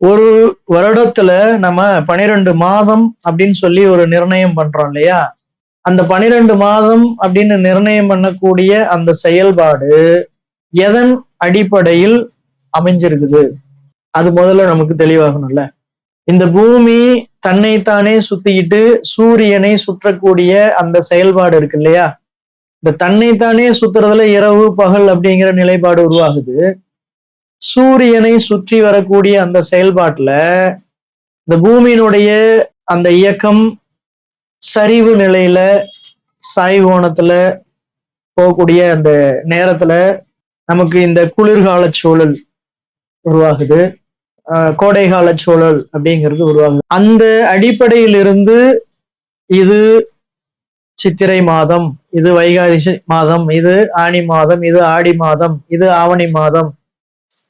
ஒரு வருடத்துல நம்ம பனிரெண்டு மாதம் அப்படின்னு சொல்லி ஒரு நிர்ணயம் பண்றோம் இல்லையா? அந்த பனிரெண்டு மாதம் அப்படின்னு நிர்ணயம் பண்ணக்கூடிய அந்த செயல்பாடு எதன் அடிப்படையில் அமைஞ்சிருக்குது? அது முதல்ல நமக்கு தெளிவாகணும்ல. இந்த பூமி தன்னைத்தானே சுத்திக்கிட்டு சூரியனை சுற்றக்கூடிய அந்த செயல்பாடு இருக்கு இல்லையா? இந்த தன்னைத்தானே சுத்துறதுல இரவு பகல் அப்படிங்கிற நிலைப்பாடு உருவாகுது. சூரியனை சுற்றி வரக்கூடிய அந்த செயல்பாட்டுல இந்த பூமியினுடைய அந்த இயக்கம் சரிவு நிலையில சாய்கோணத்துல போகக்கூடிய அந்த நேரத்துல நமக்கு இந்த குளிர்கால சூழல் உருவாகுது. கோடைகால சூழல் அப்படிங்கிறது உருவாகுது. அந்த அடிப்படையிலிருந்து இது சித்திரை மாதம் இது வைகாசி மாதம் இது ஆனி மாதம் இது ஆடி மாதம் இது ஆவணி மாதம்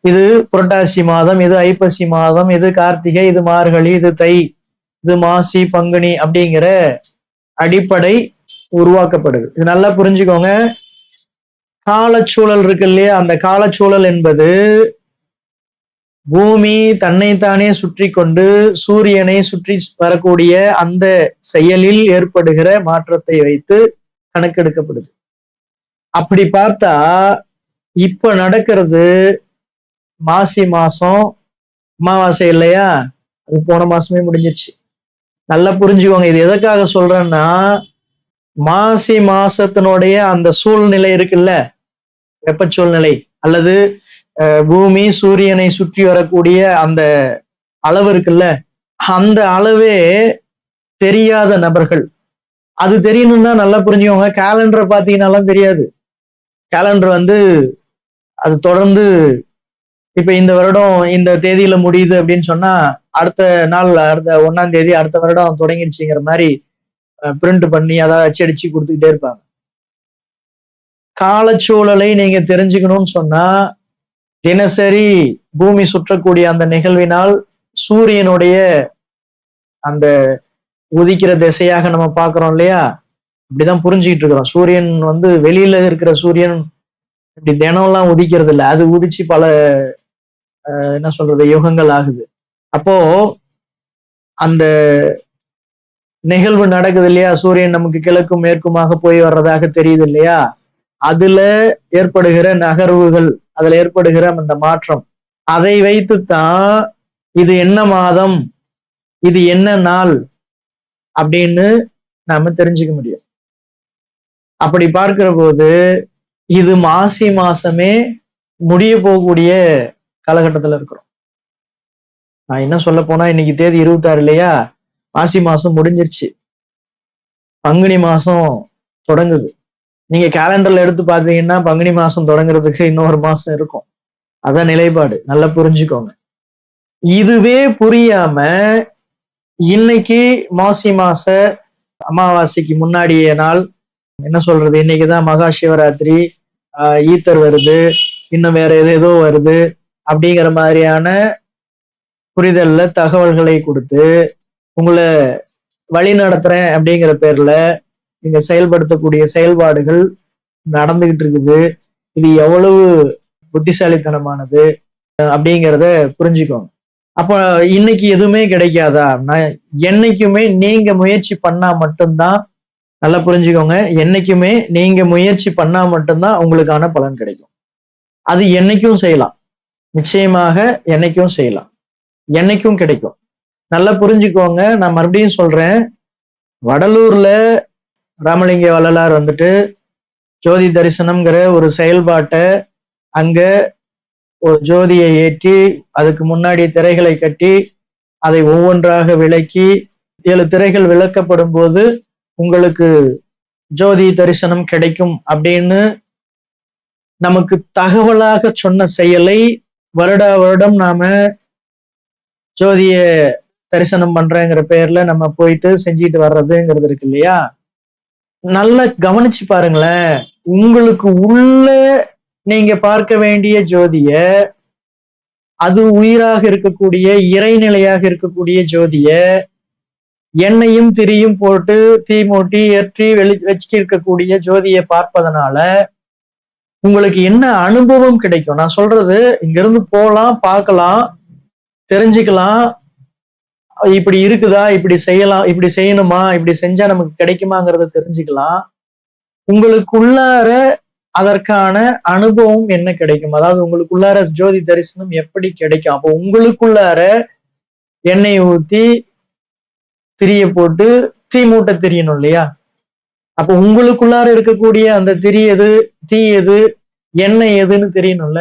இது புரட்டாசி மாதம் இது ஐப்பசி மாதம் இது கார்த்திகை இது மார்கழி இது தை இது மாசி பங்குனி அப்படிங்கிற அடிப்படை உருவாக்கப்படுது. இது நல்லா புரிஞ்சுக்கோங்க. காலச்சூழல் இருக்கு இல்லையா? அந்த காலச்சூழல் என்பது பூமி தன்னைத்தானே சுற்றி கொண்டு சூரியனை சுற்றி வரக்கூடிய அந்த செயலில் ஏற்படுகிற மாற்றத்தை வைத்து கணக்கெடுக்கப்படுது. அப்படி பார்த்தா இப்ப நடக்கிறது மாசி மாசம் அமாவாசை இல்லையா? அது போன மாசமே முடிஞ்சிச்சு. நல்லா புரிஞ்சுக்கோங்க இது எதுக்காக சொல்றேன்னா மாசி மாசத்தினுடைய அந்த சூழ்நிலை இருக்குல்ல? வெப்ப சூழ்நிலை. அல்லது பூமி சூரியனை சுற்றி வரக்கூடிய அந்த அளவு இருக்குல்ல? அந்த அளவே தெரியாத நபர்கள். அது தெரியணும்னா நல்லா புரிஞ்சுக்கோங்க கேலண்டரை பார்த்தீங்கன்னாலாம் தெரியாது. கேலண்டர் வந்து அது தொடர்ந்து இப்ப இந்த வருடம் இந்த தேதியில முடியுது அப்படின்னு சொன்னா அடுத்த நாள் அடுத்த ஒன்னாம் தேதி அடுத்த வருடம் தொடங்கிடுச்சுங்கிற மாதிரி பிரிண்ட் பண்ணி அதாவது அச்சடிச்சு கொடுத்துக்கிட்டே இருப்பாங்க. காலச்சூழலை நீங்க தெரிஞ்சுக்கணும்னு சொன்னா தினசரி பூமி சுற்றக்கூடிய அந்த நிகழ்வினால் சூரியனுடைய அந்த உதிக்கிற திசையாக நம்ம பாக்குறோம் இல்லையா? இப்படிதான் புரிஞ்சுக்கிட்டு இருக்கிறோம். சூரியன் வந்து வெளியில இருக்கிற சூரியன் இப்படி தினம்லாம் உதிக்கிறது இல்லை அது உதிச்சு பல என்ன சொல்றது யுகங்கள் ஆகுது. அப்போ அந்த நிகழ்வு நடக்குது இல்லையா? சூரியன் நமக்கு கிழக்கும் மேற்குமாக போய் வர்றதாக தெரியுது இல்லையா? அதுல ஏற்படுகிற நகர்வுகள் அதுல ஏற்படுகிற அந்த மாற்றம். அதை வைத்துத்தான் இது என்ன மாதம் இது என்ன நாள் அப்படின்னு நாம தெரிஞ்சுக்க முடியும். அப்படி பார்க்கிற போது இது மாசி மாசமே முடிய போகக்கூடிய காலகட்டத்துல இருக்கிறோம். நான் என்ன சொல்ல போனா இன்னைக்கு தேதி இருபத்தாறு இல்லையா மாசி மாசம் முடிஞ்சிருச்சு. பங்குனி மாசம் தொடங்குது. நீங்க கேலண்டர்ல எடுத்து பாத்தீங்கன்னா பங்குனி மாசம் தொடங்குறதுக்கு இன்னொரு மாசம் இருக்கும். அதான் நிலைப்பாடு. நல்லா புரிஞ்சுக்கோங்க. இதுவே புரியாம இன்னைக்கு மாசி மாச அமாவாசைக்கு முன்னாடிய நாள் என்ன சொல்றது? இன்னைக்குதான் மகா சிவராத்திரி. ஆஹ் ஈத்தர் வருது. இன்னும் வேற ஏதோ ஏதோ வருது. அப்படிங்கிற மாதிரியான புரிதல்ல தகவல்களை கொடுத்து உங்களை வழி நடத்துறேன் அப்படிங்கிற பேர்ல நீங்க செயல்படுத்தக்கூடிய செயல்பாடுகள் நடந்துகிட்டு இருக்குது. இது எவ்வளவு புத்திசாலித்தனமானது அப்படிங்கிறத புரிஞ்சுக்கோங்க. அப்ப இன்னைக்கு எதுவுமே கிடைக்காதா நான் என்னைக்குமே நீங்க முயற்சி பண்ணா மட்டும்தான் நல்லா புரிஞ்சுக்கோங்க என்னைக்குமே நீங்க முயற்சி பண்ணா மட்டும்தான் உங்களுக்கான பலன் கிடைக்கும். அது என்னைக்கும் செய்யலாம். நிச்சயமாக என்னைக்கும் செய்யலாம். என்னைக்கும் கிடைக்கும். நல்லா புரிஞ்சுக்கோங்க. நான் மறுபடியும் சொல்றேன். வடலூர்ல ராமலிங்க வள்ளலார் வந்துட்டு ஜோதி தரிசனம்ங்கிற ஒரு செயல்பாட்டை அங்க ஒரு ஜோதியை ஏற்றி அதுக்கு முன்னாடி திரைகளை கட்டி அதை ஒவ்வொன்றாக விளக்கி ஏழு திரைகள் விளக்கப்படும் போது உங்களுக்கு ஜோதி தரிசனம் கிடைக்கும் அப்படின்னு நமக்கு தகவலாக சொன்ன செயலை வருட வருடம் நாம ஜோதிய தரிசனம் பண்றேங்கிற பேர்ல நம்ம போயிட்டு செஞ்சுட்டு வர்றதுங்கிறது இருக்கு இல்லையா? நல்லா கவனிச்சு பாருங்களேன். உங்களுக்கு உள்ள நீங்க பார்க்க வேண்டிய ஜோதிய அது உயிராக இருக்கக்கூடிய இறைநிலையாக இருக்கக்கூடிய ஜோதிய எண்ணெயும் திரியும் போட்டு தீ மூட்டி ஏற்றி வெளி வச்சு இருக்கக்கூடிய ஜோதியை பார்ப்பதனால உங்களுக்கு என்ன அனுபவம் கிடைக்கும்? நான் சொல்றது இங்கிருந்து போகலாம் பார்க்கலாம் தெரிஞ்சுக்கலாம். இப்படி இருக்குதா? இப்படி செய்யலாம் இப்படி செய்யணுமா? இப்படி செஞ்சா நமக்கு கிடைக்குமாங்கிறத தெரிஞ்சுக்கலாம். உங்களுக்குள்ளார அதற்கான அனுபவம் என்ன கிடைக்கும்? அதாவது உங்களுக்குள்ளார ஜோதி தரிசனம் எப்படி கிடைக்கும்? அப்போ உங்களுக்குள்ளார எண்ணெய் ஊத்தி திரிய போட்டு தீ மூட்டை தெரியணும் இல்லையா? அப்போ உங்களுக்குள்ளார இருக்கக்கூடிய அந்த திரி எது தீ எது எண்ணெய் எதுன்னு தெரியணும்ல?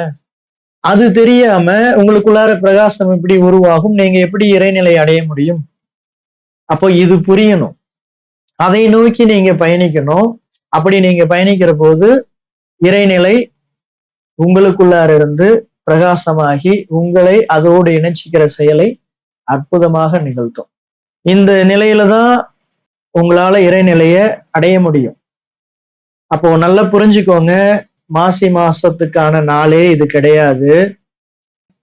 அது தெரியாம உங்களுக்குள்ளார பிரகாசம் எப்படி உருவாகும்? நீங்க எப்படி இறைநிலை அடைய முடியும்? அப்போ இது புரியணும். அதை நோக்கி நீங்க பயணிக்கணும். அப்படி நீங்க பயணிக்கிற போது இறைநிலை உங்களுக்குள்ளார இருந்து பிரகாசமாகி உங்களை அதோடு இணைச்சிக்கிற செயலை அற்புதமாக நிகழ்த்தும். இந்த நிலையில தான் உங்களால இறைநிலைய அடைய முடியும். அப்போ நல்லா புரிஞ்சுக்கோங்க மாசி மாசத்துக்கான நாளே இது கிடையாது.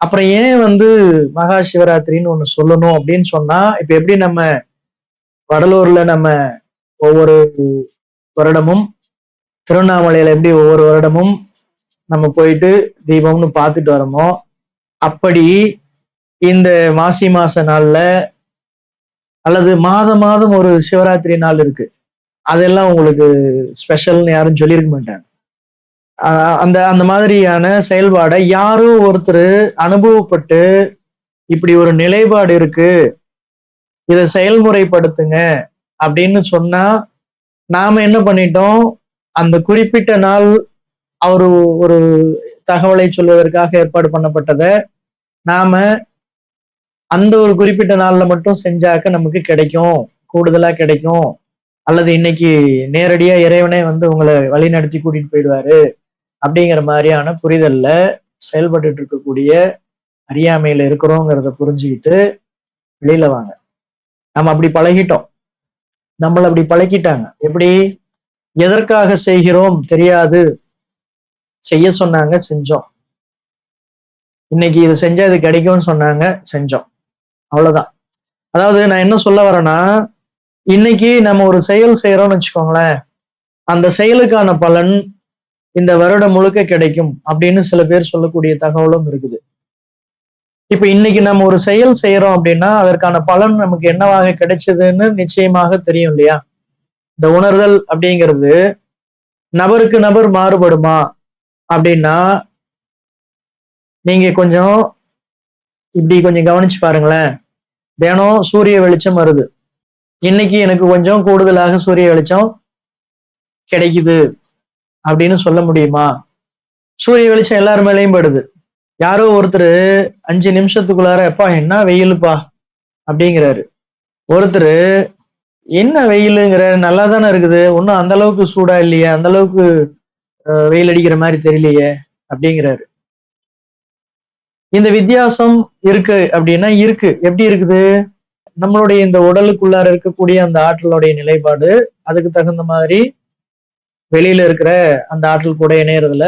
அப்புறம் ஏன் வந்து மகா சிவராத்திரின்னு ஒன்று சொல்லணும் அப்படின்னு சொன்னா இப்ப எப்படி நம்ம வடலூர்ல நம்ம ஒவ்வொரு வருடமும் திருவண்ணாமலையில எப்படி ஒவ்வொரு வருடமும் நம்ம போயிட்டு தீபம்னு பார்த்துட்டு வரோமோ அப்படி இந்த மாசி மாச நாள்ல அல்லது மாதம் மாதம் ஒரு சிவராத்திரி நாள் இருக்கு. அதெல்லாம் உங்களுக்கு ஸ்பெஷல்னு யாரும் சொல்லியிருக்க மாட்டாங்க. அந்த அந்த மாதிரியான செயல்பாடை யாரோ ஒருத்தர் அனுபவப்பட்டு இப்படி ஒரு நிலைப்பாடு இருக்கு. இதை செயல்முறைப்படுத்துங்க அப்படின்னு சொன்னா நாம என்ன பண்ணிட்டோம்? அந்த குறிப்பிட்ட நாள் அவர் ஒரு தகவலை சொல்வதற்காக ஏற்பாடு பண்ணப்பட்டதை நாம அந்த ஒரு குறிப்பிட்ட நாள்ல மட்டும் செஞ்சாக்க நமக்கு கிடைக்கும் கூடுதலா கிடைக்கும். அல்லது இன்னைக்கு நேரடியா இறைவனே வந்து உங்களை வழி நடத்தி கூட்டிட்டு போயிடுவாரு அப்படிங்கிற மாதிரியான புரிதல்ல செயல்பட்டு இருக்கக்கூடிய அறியாமையில இருக்கிறோங்கிறத புரிஞ்சுக்கிட்டு வெளியில வாங்க. நம்ம அப்படி பழகிட்டோம். நம்மளை அப்படி பழக்கிட்டாங்க. எப்படி? எதற்காக செய்கிறோம்? தெரியாது. செய்ய சொன்னாங்க செஞ்சோம். இன்னைக்கு இது செஞ்சா இது கிடைக்கும்னு சொன்னாங்க செஞ்சோம். அவ்வளவுதான். அதாவது நான் என்ன சொல்ல வரேன்னா இன்னைக்கு நம்ம ஒரு செயல் செய்யறோம்னு வச்சுக்கோங்களேன். அந்த செயலுக்கான பலன் இந்த வருடம் முழுக்க கிடைக்கும் அப்படின்னு சில பேர் சொல்லக்கூடிய தகவலும் இருக்குது. இப்ப இன்னைக்கு நம்ம ஒரு செயல் செய்யறோம் அப்படின்னா அதற்கான பலன் நமக்கு என்னவாக கிடைச்சதுன்னு நிச்சயமாக தெரியும் இல்லையா? இந்த உணர்தல் அப்படிங்கிறது நபருக்கு நபர் மாறுபடுமா அப்படின்னா நீங்க கொஞ்சம் இப்படி கொஞ்சம் கவனிச்சு பாருங்களேன். தினம் சூரிய வெளிச்சம் வருது. இன்னைக்கு எனக்கு கொஞ்சம் கூடுதலாக சூரிய வெளிச்சம் கிடைக்குது. அப்படின்னு சொல்ல முடியுமா? சூரிய வெளிச்சம் எல்லார் மேலேயும் படுது. யாரோ ஒருத்தர் அஞ்சு நிமிஷத்துக்குள்ளார எப்பா என்ன வெயிலுப்பா? அப்படிங்கிறாரு. ஒருத்தர் என்ன வெயிலுங்கிற நல்லா தானே இருக்குது. ஒன்றும் அந்த அளவுக்கு சூடா இல்லையே. அந்த அளவுக்கு வெயில் அடிக்கிற மாதிரி தெரியலையே. அப்படிங்கிறாரு. இந்த வித்தியாசம் இருக்கு அப்படின்னா இருக்கு. எப்படி இருக்குது? நம்மளுடைய இந்த உடலுக்குள்ளார இருக்கக்கூடிய அந்த ஆற்றலுடைய நிலைப்பாடு அதுக்கு தகுந்த மாதிரி வெளியில இருக்கிற அந்த ஆற்றல் கூட இணையறதுல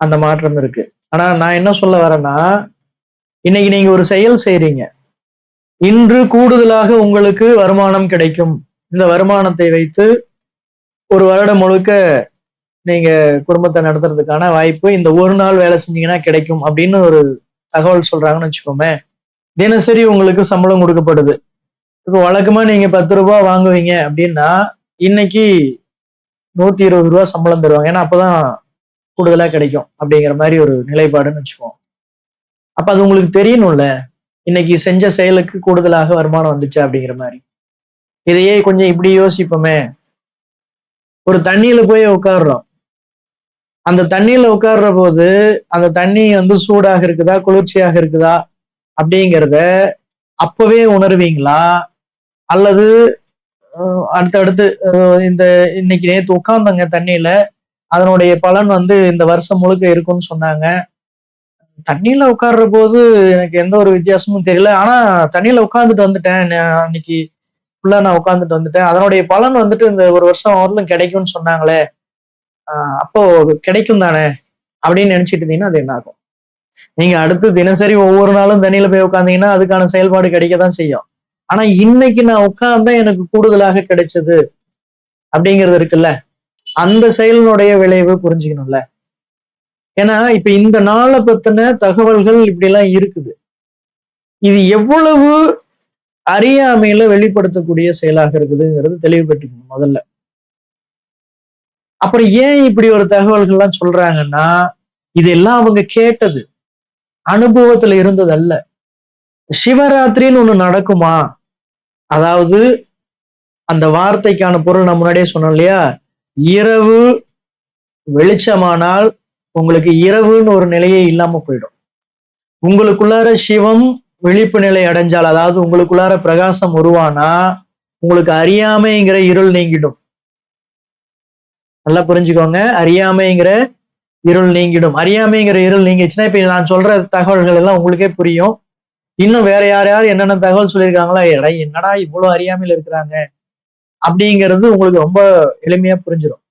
அந்த மாற்றம் இருக்கு. ஆனா நான் என்ன சொல்ல வரேன்னா இன்னைக்கு நீங்க ஒரு செயல் செய்றீங்க. இன்று கூடுதலாக உங்களுக்கு வருமானம் கிடைக்கும். இந்த வருமானத்தை வைத்து ஒரு வருடம் முழுக்க நீங்க குடும்பத்தை நடத்துறதுக்கான வாய்ப்பு இந்த ஒரு நாள் வேலை செஞ்சீங்கன்னா கிடைக்கும் அப்படின்னு ஒரு தகவல் சொல்றாங்கன்னு வச்சுக்கோமே தினசரி உங்களுக்கு சம்பளம் கொடுக்கப்படுது இப்போ வழக்கமா நீங்க பத்து ரூபா வாங்குவீங்க அப்படின்னா இன்னைக்கு நூத்தி இருபது ரூபா சம்பளம் தருவாங்க. ஏன்னா அப்பதான் கூடுதலா கிடைக்கும் அப்படிங்கிற மாதிரி ஒரு நிலைப்பாடுன்னு வச்சுக்கோம் அப்ப அது உங்களுக்கு தெரியணும்ல இன்னைக்கு செஞ்ச செயலுக்கு கூடுதலாக வருமானம் வந்துச்சு அப்படிங்கிற மாதிரி. இதையே கொஞ்சம் இப்படி யோசிப்போமே. ஒரு தண்ணியில போய் உட்காடுறோம் அந்த தண்ணியில உட்கார்ற போது அந்த தண்ணி வந்து சூடாக இருக்குதா குளிர்ச்சியாக இருக்குதா அப்படிங்கிறத அப்பவே உணர்வீங்களா? அல்லது அடுத்தடுத்து இந்த இன்னைக்கு நேற்று உட்கார்ந்தங்க தண்ணியில அதனுடைய பலன் வந்து இந்த வருஷம் முழுக்க இருக்கும்னு சொன்னாங்க. தண்ணியில உட்கார்ற போது எனக்கு எந்த ஒரு வித்தியாசமும் தெரியல. ஆனா தண்ணியில உட்காந்துட்டு வந்துட்டேன். அன்னைக்கு ஃபுல்லா நான் உட்காந்துட்டு வந்துட்டேன். அதனுடைய பலன் வந்துட்டு இந்த ஒரு வருஷம் வரலும் கிடைக்கும்னு சொன்னாங்களே. அப்போ கிடைக்கும் தானே அப்படின்னு நினைச்சிட்டு இருந்தீங்கன்னா அது என்ன ஆகும் நீங்க அடுத்து தினசரி ஒவ்வொரு நாளும் தண்ணியில போய் உட்காந்தீங்கன்னா அதுக்கான செயல்பாடு கிடைக்க தான் செய்யும். ஆனா இன்னைக்கு நான் உட்கார்ந்தா எனக்கு கூடுதலாக கிடைச்சது அப்படிங்கிறது இருக்குல்ல? அந்த செயலினுடைய விளைவு புரிஞ்சுக்கணும்ல? ஏன்னா இப்ப இந்த நாளை பத்தின தகவல்கள் இப்படி எல்லாம் இருக்குது. இது எவ்வளவு அறியாமையில வெளிப்படுத்தக்கூடிய செயலாக இருக்குதுங்கிறது தெளிவு முதல்ல. அப்புறம் ஏன் இப்படி ஒரு தகவல்கள்லாம் சொல்றாங்கன்னா இதெல்லாம் அவங்க கேட்டது. அனுபவத்துல இருந்தது அல்ல சிவராத்திரின்னு ஒண்ணு நடக்குமா? அதாவது அந்த வார்த்தைக்கான பொருள் நான் முன்னாடியே சொன்னோம் இல்லையா? இரவு வெளிச்சமானால் உங்களுக்கு இரவுன்னு ஒரு நிலையே இல்லாம போயிடும். உங்களுக்குள்ளார சிவம் விழிப்பு நிலை அடைஞ்சால் அதாவது உங்களுக்குள்ளார பிரகாசம் உருவானா உங்களுக்கு அறியாமைங்கிற இருள் நீங்கிடும். நல்லா புரிஞ்சுக்கோங்க. அறியாமைங்கிற இருள் நீங்கிடும். அறியாமைங்கிற இருள் நீங்கிச்சுன்னா இப்ப நான் சொல்ற தகவல்கள் எல்லாம் உங்களுக்கே புரியும். இன்னும் வேற யார் யார் என்னென்ன தகவல் சொல்லியிருக்காங்களா எடா என்னடா இவ்வளவு அறியாமையில் இருக்கிறாங்க? அப்படிங்கிறது உங்களுக்கு ரொம்ப எளிமையா புரிஞ்சிடும்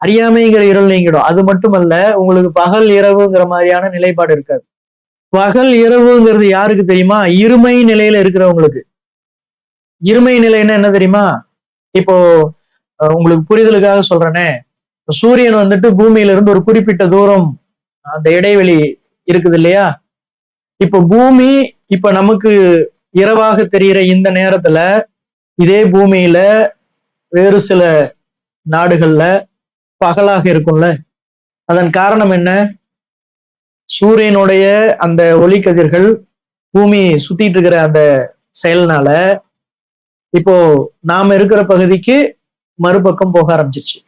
அறியாமைங்கிற இருள் நீங்கிடும். அது மட்டுமல்ல உங்களுக்கு பகல் இரவுங்கிற மாதிரியான நிலைப்பாடு இருக்காது. பகல் இரவுங்கிறது யாருக்கு தெரியுமா? இருமை நிலையில இருக்கிறவங்களுக்கு. இருமை நிலைன்னா என்ன தெரியுமா? இப்போ உங்களுக்கு புரிதலுக்காக சொல்றேனே. சூரியன் வந்துட்டு பூமியில இருந்து ஒரு குறிப்பிட்ட தூரம் அந்த இடைவெளி இருக்குது இல்லையா? இப்போ பூமி இப்ப நமக்கு இரவாக தெரிகிற இந்த நேரத்துல இதே பூமியில வேறு சில நாடுகள்ல பகலாக இருக்கும்ல. அதன் காரணம் என்ன? சூரியனுடைய அந்த ஒளிக்கதிர்கள் பூமி சுத்திட்டு இருக்கிற அந்த செயல்னால இப்போ நாம இருக்கிற பகுதிக்கு மறுபக்கம் போக ஆரம்பிச்சிருச்சு.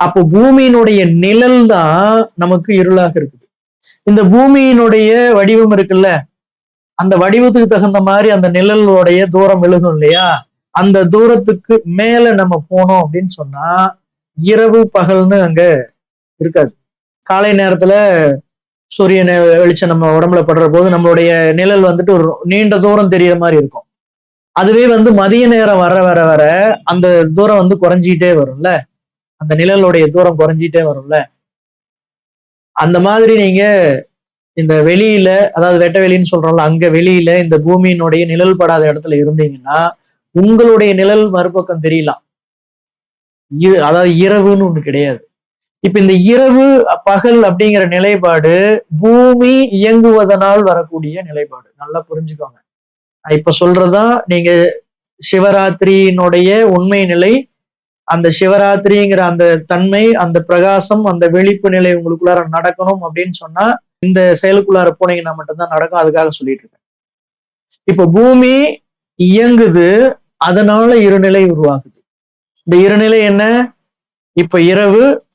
அப்போ பூமியினுடைய நிழல் தான் நமக்கு இருளாக இருக்குது. இந்த பூமியினுடைய வடிவம் இருக்குல்ல அந்த வடிவத்துக்கு தகுந்த மாதிரி அந்த நிழலுடைய தூரம் விழுகும் இல்லையா? அந்த தூரத்துக்கு மேல நம்ம போனோம் அப்படின்னு சொன்னா இரவு பகல்னு அங்க இருக்காது. காலை நேரத்துல சூரியன் வெளிச்சம் நம்ம உடம்புல படுற போது நம்மளுடைய நிழல் வந்துட்டு ஒரு நீண்ட தூரம் தெரியற மாதிரி இருக்கும். அதுவே வந்து மதிய நேரம் வர வர வர அந்த தூரம் வந்து குறைஞ்சிக்கிட்டே வரும்ல? அந்த நிழலுடைய தூரம் குறைஞ்சிட்டே வரும்ல? அந்த மாதிரி நீங்க இந்த வெளியில அதாவது வெட்ட வெளின்னு சொல்றோம்ல அங்க வெளியில இந்த பூமியினுடைய நிழல் படாத இடத்துல இருந்தீங்கன்னா உங்களுடைய நிழல் மறுபக்கம் தெரியலாம் அதாவது இரவுன்னு ஒண்ணு கிடையாது. இப்ப இந்த இரவு பகல் அப்படிங்கிற நிலைப்பாடு பூமி இயங்குவதனால் வரக்கூடிய நிலைப்பாடு. நல்லா புரிஞ்சுக்கோங்க. இப்ப சொல்றதா நீங்க சிவராத்திரியினுடைய உண்மை நிலை அந்த சிவராத்திரிங்கிற அந்த தன்மை அந்த பிரகாசம் அந்த விழிப்பு நிலை உங்களுக்குள்ளார நடக்கணும் அப்படின்னு சொன்னா இந்த செயலுக்குள்ளார போனீங்கன்னா மட்டும்தான் நடக்கும். அதுக்காக சொல்லிட்டு இருக்கேன். இப்ப பூமி இயங்குது அதனால இருநிலை உருவாகுது. இந்த இருநிலை என்ன? இப்ப இரவு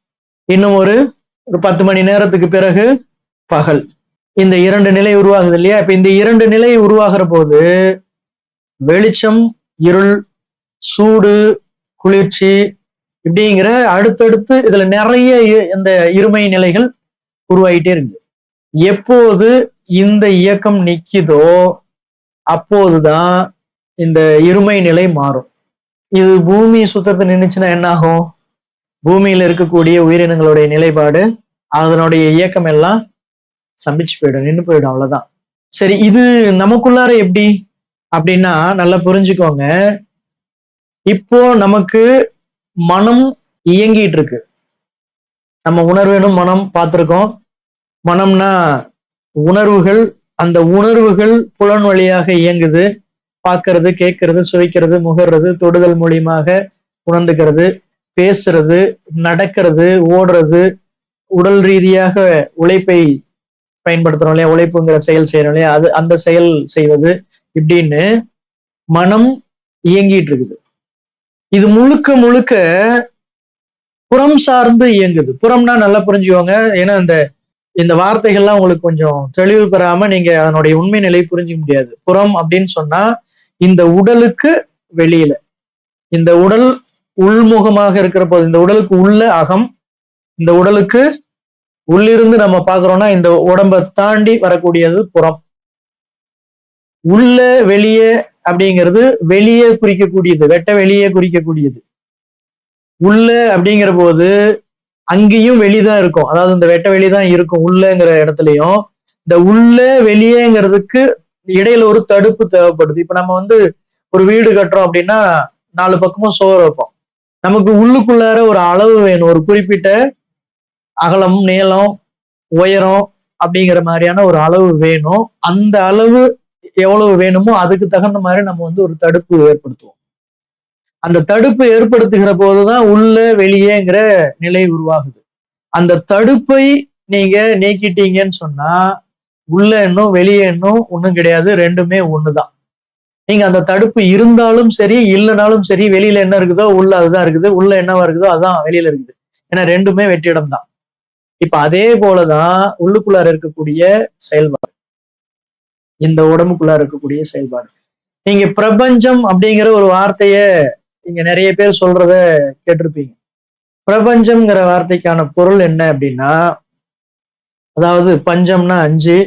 இன்னும் ஒரு ஒரு பத்து மணி நேரத்துக்கு பிறகு பகல். இந்த இரண்டு நிலை உருவாகுது இல்லையா? இப்ப இந்த இரண்டு நிலை உருவாகிற போது வெளிச்சம் இருள் சூடு குளிர்ச்சி இப்படிங்கிற அடுத்தடுத்து இதுல நிறைய இ- இந்த இருமை நிலைகள் உருவாகிட்டே இருக்கு. எப்போது இந்த இயக்கம் நிக்குதோ அப்போதுதான் இந்த இருமை நிலை மாறும். இது பூமி சுத்தத்தை நின்றுச்சுன்னா என்ன ஆகும் பூமியில இருக்கக்கூடிய உயிரினங்களுடைய நிலைப்பாடு அதனுடைய இயக்கம் எல்லாம் சம்பிச்சு போயிடும் நின்னு போயிடும் அவ்வளவுதான். சரி இது நமக்குள்ளார எப்படி? அப்படின்னா நல்லா புரிஞ்சுக்கோங்க. இப்போ நமக்கு மனம் இயங்கிட்டு இருக்கு. நம்ம உணர்வேணும் மனம் பார்த்திருக்கோம். மனம்னா உணர்வுகள் அந்த உணர்வுகள் புலன் வழியாக இயங்குது. பார்க்கறது கேட்கறது சுவைக்கிறது முகர்றது தொடுதல் மூலியமாக உணர்ந்துக்கிறது பேசுறது நடக்கிறது ஓடுறது உடல் ரீதியாக உழைப்பை பயன்படுத்துறோம் இல்லையா? உழைப்புங்கிற செயல் செய்யறோம் இல்லையா? அது அந்த செயல் செய்வது இப்படின்னு மனம் இயங்கிட்டு இருக்குது இது முழுக்க முழுக்க புறம் சார்ந்து இயங்குது. புறம்னா நல்லா புரிஞ்சுக்கோங்க. ஏன்னா இந்த இந்த வார்த்தைகள்லாம் உங்களுக்கு கொஞ்சம் தெளிவு பெறாம நீங்க அதனுடைய உண்மை நிலை புரிஞ்சுக்க முடியாது. புறம் அப்படின்னு சொன்னா இந்த உடலுக்கு வெளியில. இந்த உடல் உள்முகமாக இருக்கிற போது இந்த உடலுக்கு உள்ள அகம் இந்த உடலுக்கு உள்ளிருந்து நம்ம பாக்குறோம்னா இந்த உடம்பை தாண்டி வரக்கூடியது புறம். உள்ள வெளியே அப்படிங்கிறது வெளியே குறிக்கக்கூடியது வெட்ட வெளியே குறிக்கக்கூடியது. உள்ள அப்படிங்கிற போது அங்கேயும் வெளிதான் இருக்கும். அதாவது இந்த வெட்ட வெளிதான் இருக்கும் உள்ளங்கிற இடத்துலயும். இந்த உள்ள வெளியேங்கிறதுக்கு இடையில ஒரு தடுப்பு தேவைப்படுது. இப்ப நம்ம வந்து ஒரு வீடு கட்டுறோம் அப்படின்னா நாலு பக்கமும் சோறு வைப்போம். நமக்கு உள்ளுக்குள்ளார ஒரு அளவு வேணும். ஒரு குறிப்பிட்ட அகலம் நீளம் உயரம் அப்படிங்கிற மாதிரியான ஒரு அளவு வேணும். அந்த அளவு எவ்வளவு வேணுமோ அதுக்கு தகுந்த மாதிரி நம்ம வந்து ஒரு தடுப்பு ஏற்படுத்துவோம். அந்த தடுப்பு ஏற்படுத்துகிற போதுதான் உள்ள வெளியேங்கிற நிலை உருவாகுது. அந்த தடுப்பை நீங்க நீக்கிட்டீங்கன்னு சொன்னா உள்ள எண்ணும் வெளியே எண்ணும் ஒன்றும் கிடையாது. ரெண்டுமே ஒண்ணுதான். நீங்க அந்த தடுப்பு இருந்தாலும் சரி இல்லைனாலும் சரி வெளியில என்ன இருக்குதோ உள்ள அதுதான் இருக்குது. உள்ள என்னவா இருக்குதோ அதான் வெளியில இருக்குது. ஏன்னா ரெண்டுமே வெற்றிடம் தான் இப்ப அதே போலதான் உள்ளுக்குள்ளார இருக்கக்கூடிய செயல்பாடு. இந்த உடம்புக்குள்ளார இருக்கக்கூடிய செயல்பாடு. நீங்க பிரபஞ்சம் அப்படிங்கிற ஒரு வார்த்தைய நீங்க நிறைய பேர் சொல்றத கேட்டிருப்பீங்க. பிரபஞ்சம்ங்கிற வார்த்தைக்கான பொருள் என்ன அப்படின்னா அதாவது பஞ்சம்னா அஞ்சு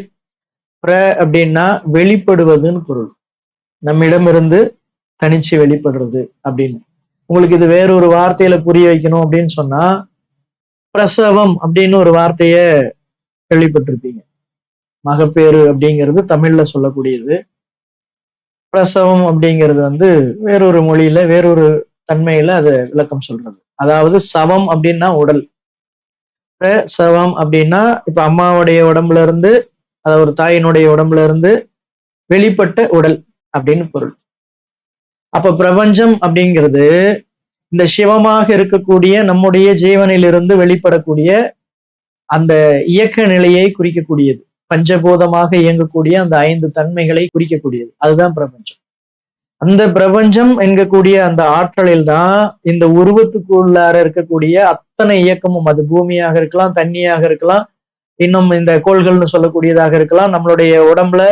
பிர அப்படின்னா வெளிப்படுவதுன்னு பொருள். நம்மிடமிருந்து தனிச்சு வெளிப்படுறது அப்படின்னு. உங்களுக்கு இது வேறொரு வார்த்தையில புரிய வைக்கணும் அப்படின்னு சொன்னா பிரசவம் அப்படின்னு ஒரு வார்த்தைய கேள்விப்பட்டிருப்பீங்க. மகப்பேறு அப்படிங்கிறது தமிழ்ல சொல்லக்கூடியது. பிரசவம் அப்படிங்கிறது வந்து வேறொரு மொழியில வேறொரு தன்மையில அது விளக்கம் சொல்றது. அதாவது சவம் அப்படின்னா உடல். பிரசவம் அப்படின்னா இப்ப அம்மாவுடைய உடம்புல இருந்து அதாவது ஒரு தாயினுடைய உடம்புல இருந்து வெளிப்பட்ட உடல் அப்படின்னு பொருள். அப்ப பிரபஞ்சம் அப்படிங்கிறது இந்த சிவமாக இருக்கக்கூடிய நம்முடைய ஜீவனிலிருந்து வெளிப்படக்கூடிய அந்த இயக்க நிலையை குறிக்கக்கூடியது. பஞ்சபூதமாக இயங்கக்கூடிய அந்த ஐந்து தன்மைகளை குறிக்கக்கூடியது. அதுதான் பிரபஞ்சம். அந்த பிரபஞ்சம் என்கக்கூடிய அந்த ஆற்றலில் தான் இந்த உருவத்துக்குள்ளார இருக்கக்கூடிய அத்தனை இயக்கமும் அது பூமியாக இருக்கலாம் தண்ணியாக இருக்கலாம் இன்னும் இந்த கோள்கள்னு சொல்லக்கூடியதாக இருக்கலாம். நம்மளுடைய உடம்புல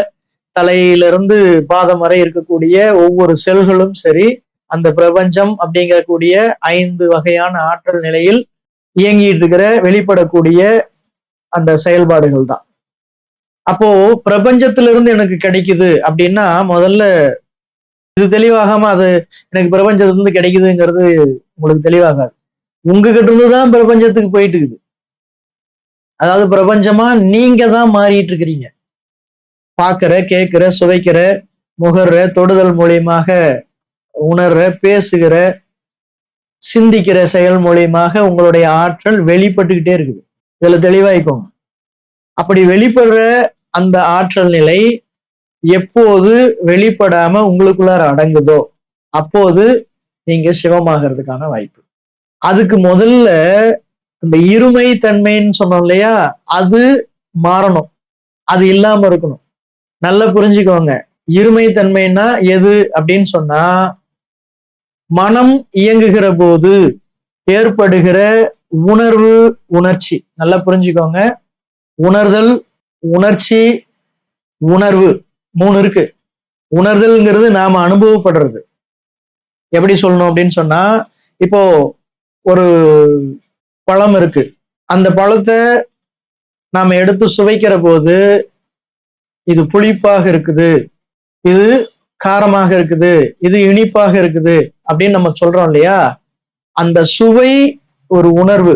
தலையிலிருந்து பாதம் வரை இருக்கக்கூடிய ஒவ்வொரு செல்களும் சரி அந்த பிரபஞ்சம் அப்படிங்கக்கூடிய ஐந்து வகையான ஆற்றல் நிலையில் இயங்கிட்டு இருக்கிற வெளிப்படக்கூடிய அந்த செயல்பாடுகள் தான் அப்போ பிரபஞ்சத்திலிருந்து எனக்கு கிடைக்குது அப்படின்னா முதல்ல இது தெளிவாகாம அது எனக்கு பிரபஞ்சத்திலிருந்து கிடைக்குதுங்கிறது உங்களுக்கு தெளிவாகாது. உங்ககிட்ட இருந்து தான் பிரபஞ்சத்துக்கு போயிட்டு இருக்குது அதாவது பிரபஞ்சமா நீங்க தான் மாறிட்டு இருக்கிறீங்க பார்க்கிற கேட்கிற சுவைக்கிற முகர்ற தொடுதல் மூலியமாக உணர்ற பேசுகிற சிந்திக்கிற செயல் மூலியமாக உங்களுடைய ஆற்றல் வெளிப்பட்டுக்கிட்டே இருக்குது. இதுல தெளிவாயிக்கோங்க. அப்படி வெளிப்படுற அந்த ஆற்றல் நிலை எப்போது வெளிப்படாம உங்களுக்குள்ளார அடங்குதோ அப்போது நீங்க சிவமாகிறதுக்கான வாய்ப்பு. அதுக்கு முதல்ல இந்த இருமை தன்மைன்னு சொன்னோம் இல்லையா அது மாறணும். அது இல்லாம இருக்கணும். நல்லா புரிஞ்சுக்கோங்க. இருமை தன்மைன்னா எது அப்படின்னு சொன்னா மனம் இயங்குகிற போது ஏற்படுகிற உணர்வு உணர்ச்சி. நல்லா புரிஞ்சுக்கோங்க. உணர்தல் உணர்ச்சி உணர்வு மூணு இருக்கு. உணர்தல்ங்கிறது நாம அனுபவப்படுறது. எப்படி சொல்லணும் அப்படின்னு சொன்னா இப்போ ஒரு பழம் இருக்கு. அந்த பழத்தை நாம எடுத்து சுவைக்கிற போது இது புளிப்பாக இருக்குது. இது காரமாக இருக்குது இது இனிப்பாக இருக்குது அப்படின்னு நம்ம சொல்றோம் இல்லையா? அந்த சுவை ஒரு உணர்வு.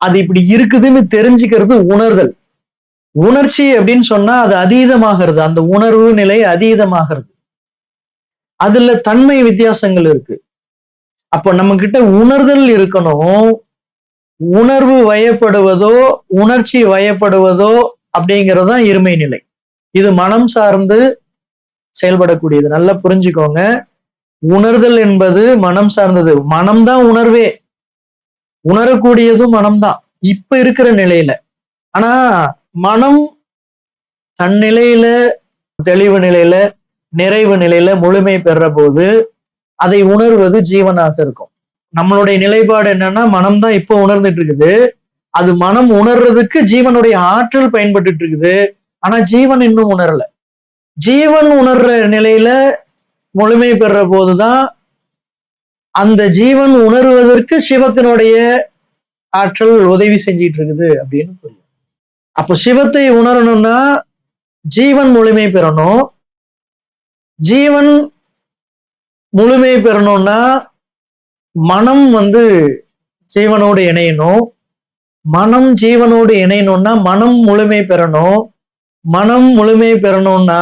அது இப்படி இருக்குதுன்னு தெரிஞ்சுக்கிறது உணர்தல். உணர்ச்சி அப்படின்னு சொன்னா அது அதீதமாகிறது. அந்த உணர்வு நிலை அதீதமாகிறது. அதுல தன்மை வித்தியாசங்கள் இருக்கு. அப்ப நம்ம கிட்ட உணர்தல் இருக்கணும். உணர்வு வயப்படுவதோ உணர்ச்சி வயப்படுவதோ அப்படிங்கிறது தான் இருமை நிலை. இது மனம் சார்ந்து செயல்படக்கூடியது. நல்லா புரிஞ்சுக்கோங்க. உணர்தல் என்பது மனம் சார்ந்தது. மனம்தான் உணர்வே. உணரக்கூடியதும் மனம்தான். இப்ப இருக்கிற நிலையில. ஆனா மனம் தன் நிலையில தெளிவு நிலையில நிறைவு நிலையில முழுமை பெற போது அதை உணர்வது ஜீவனாக இருக்கும். நம்மளுடைய நிலைப்பாடு என்னன்னா மனம்தான் இப்போ உணர்ந்துட்டு இருக்குது அது மனம் உணர்றதுக்கு ஜீவனுடைய ஆற்றல் பயன்பட்டு இருக்குது ஆனா ஜீவன் இன்னும் உணரல. ஜீவன் உணர்ற நிலையில முழுமை பெற போதுதான் அந்த ஜீவன் உணர்வதற்கு சிவத்தினுடைய ஆற்றல் உதவி செஞ்சிட்டு இருக்குது அப்படின்னு புரியும் அப்போ சிவத்தை உணரணும்னா ஜீவன் முழுமை பெறணும். ஜீவன் முழுமை பெறணும்னா மனம் வந்து ஜீவனோடு இணையணும். மனம் ஜீவனோடு இணையணும்னா மனம் முழுமை பெறணும். மனம் முழுமை பெறணும்னா